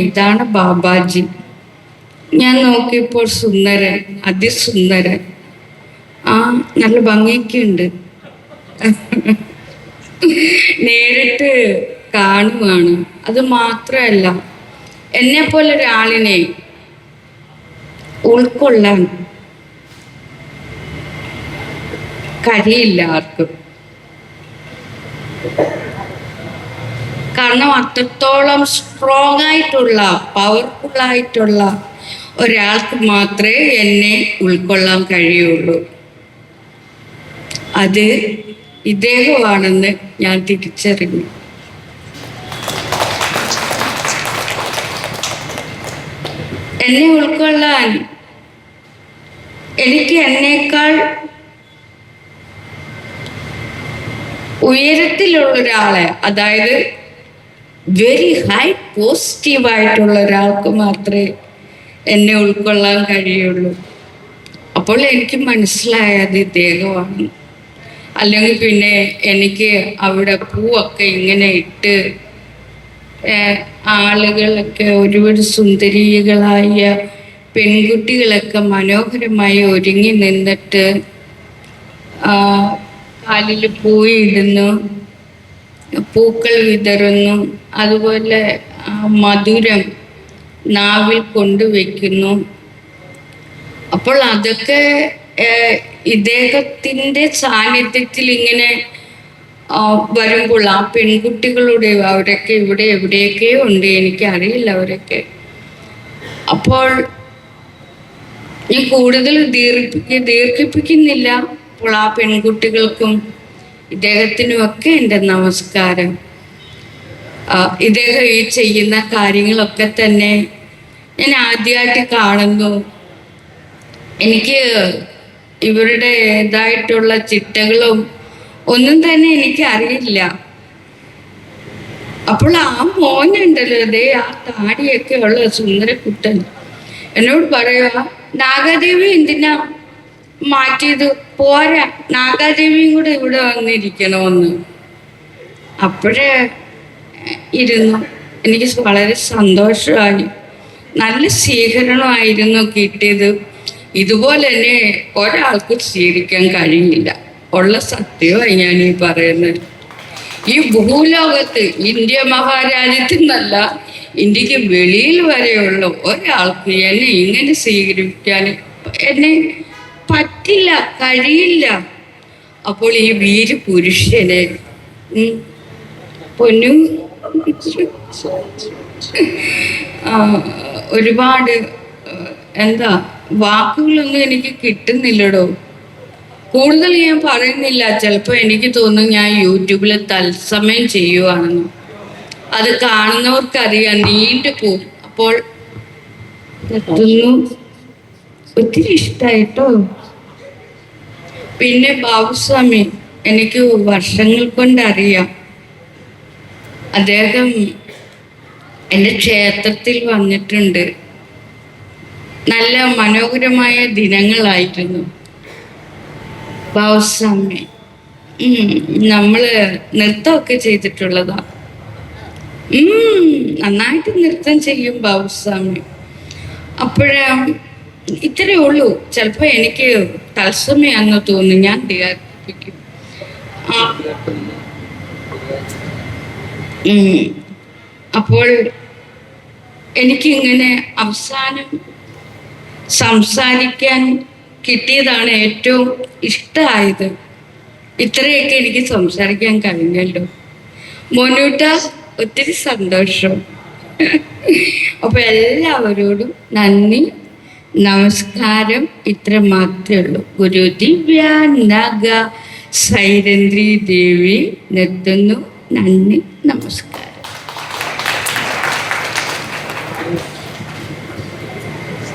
ഇതാണ് ബാബാജി. ഞാൻ നോക്കിയപ്പോൾ സുന്ദരൻ അതിസുന്ദരൻ. ആ നല്ല ഭംഗിയൊക്കെയുണ്ട്. നേരിട്ട് കാണുവാണ്. അത് മാത്രമല്ല എന്നെ പോലെ ഒരാളിനെ ഉൾക്കൊള്ളാൻ കഴിയില്ല ആർക്കും. കാരണം അത്രത്തോളം സ്ട്രോങ് ആയിട്ടുള്ള പവർഫുൾ ആയിട്ടുള്ള ഒരാൾക്ക് മാത്രമേ എന്നെ ഉൾക്കൊള്ളാൻ കഴിയുള്ളൂ. അത് ഇദ്ദേഹമാണെന്ന് ഞാൻ തിരിച്ചറിഞ്ഞു. എന്നെ ഉൾക്കൊള്ളാൻ എനിക്ക് എന്നേക്കാൾ ഉയരത്തിലുള്ള ഒരാളെ അതായത് വെരി ഹൈ പോസിറ്റീവായിട്ടുള്ള ഒരാൾക്ക് മാത്രമേ എന്നെ ഉൾക്കൊള്ളാൻ കഴിയുള്ളൂ. അപ്പോൾ എനിക്ക് മനസ്സിലായത് ഇദ്ദേഹമാണ്. അല്ലെങ്കിൽ പിന്നെ എനിക്ക് അവിടെ പൂവൊക്കെ ഇങ്ങനെ ഇട്ട് ആളുകളൊക്കെ ഒരുപാട് സുന്ദരികളായ പെൺകുട്ടികളൊക്കെ മനോഹരമായി ഒരുങ്ങി നിന്നിട്ട് കാലിൽ പൂയിടുന്നു പൂക്കൾ വിതറുന്നു. അതുപോലെ മധുരം നാവിൽ കൊണ്ടുവയ്ക്കുന്നു. അപ്പോൾ അതൊക്കെ ഇദ്ദേഹത്തിന്റെ സാന്നിധ്യത്തിൽ ഇങ്ങനെ വരുമ്പോൾ ആ പെൺകുട്ടികളുടെ അവരൊക്കെ ഇവിടെ എവിടെയൊക്കെ ഉണ്ട് എനിക്കറിയില്ല അവരൊക്കെ. അപ്പോൾ ഞാൻ കൂടുതൽ ദീർഘിപ്പിക്ക ദീർഘിപ്പിക്കുന്നില്ല. അപ്പോൾ ആ പെൺകുട്ടികൾക്കും ഇദ്ദേഹത്തിനും ഒക്കെ എന്റെ നമസ്കാരം ഇദ്ദേഹം ഈ ചെയ്യുന്ന കാര്യങ്ങളൊക്കെ തന്നെ ഞാൻ ആദ്യമായിട്ട് കാണുന്നു. എനിക്ക് ഇവരുടെ ഏതായിട്ടുള്ള ചിട്ടകളും ഒന്നും തന്നെ എനിക്ക് അറിയില്ല. അപ്പോൾ ആ മോനുണ്ടല്ലോ ദേ ആ താടിയൊക്കെ ഉള്ള സുന്ദരക്കുട്ടൻ. എന്നോട് പറയുക നാഗാദേവി എന്തിനാ മാറ്റിയത്. പോരാ. നാഗാദേവിയും കൂടെ ഇവിടെ വന്നിരിക്കണമെന്ന് അപ്പോഴേ ഇരുന്നു. എനിക്ക് വളരെ സന്തോഷമായി. നല്ല സ്വീകരണമായിരുന്നു കിട്ടിയത്. ഇതുപോലെ തന്നെ ഒരാൾക്ക് സ്വീകരിക്കാൻ കഴിയില്ല. ഉള്ള സത്യമായി ഞാൻ ഈ പറയുന്നത്. ഈ ഭൂലോകത്ത് ഇന്ത്യ മഹാരാജ്യത്തിൽ നിന്നല്ല ഇന്ത്യയ്ക്ക് വെളിയിൽ വരെയുള്ള ഒരാൾക്ക് എന്നെ ഇങ്ങനെ സ്വീകരിക്കാൻ എന്നെ പറ്റില്ല കഴിയില്ല. അപ്പോൾ ഈ വീര് പുരുഷനെ പൊന്നു ഒരുപാട് എന്താ വാക്കുകളൊന്നും എനിക്ക് കിട്ടുന്നില്ലടോ. കൂടുതൽ ഞാൻ പറയുന്നില്ല. ചിലപ്പോൾ എനിക്ക് തോന്നും ഞാൻ യൂട്യൂബിൽ തത്സമയം ചെയ്യുവാണെന്ന്. അത് കാണുന്നവർക്കറിയാം. നീണ്ടു പോകും അപ്പോൾ ഒത്തിരി ഇഷ്ടമായിട്ടോ പിന്നെ ബാബുസ്വാമി എനിക്ക് വർഷങ്ങൾ കൊണ്ട് അറിയാം. അദ്ദേഹം എന്റെ ക്ഷേത്രത്തിൽ വന്നിട്ടുണ്ട്. നല്ല മനോഹരമായ ദിനങ്ങളായിരുന്നു. ബാബുസ്വാമി നമ്മൾ നൃത്തമൊക്കെ ചെയ്തിട്ടുള്ളതാ. നന്നായിട്ട് നൃത്തം ചെയ്യും ബാബുസ്വാമി. അപ്പോഴേ ഇത്രയേ ഉള്ളൂ. ചിലപ്പോൾ എനിക്ക് തത്സമയാന്ന് തോന്നുന്നു. ഞാൻ ഉം. അപ്പോൾ എനിക്കിങ്ങനെ അവസാനം സംസാരിക്കാൻ കിട്ടിയതാണ് ഏറ്റവും ഇഷ്ടമായത്. ഇത്രയൊക്കെ എനിക്ക് സംസാരിക്കാൻ കഴിഞ്ഞല്ലോ. മോനൂട്ട ഒത്തിരി സന്തോഷം. അപ്പൊ എല്ലാവരോടും നന്ദി. നമസ്കാരം. ഇത്ര മാത്രമേ ഉള്ളൂ. ഗുരു ദിവ്യ നഗ സൈരന്ദ്രി ദേവി നിർത്തുന്നു. നന്ദി. നമസ്കാരം.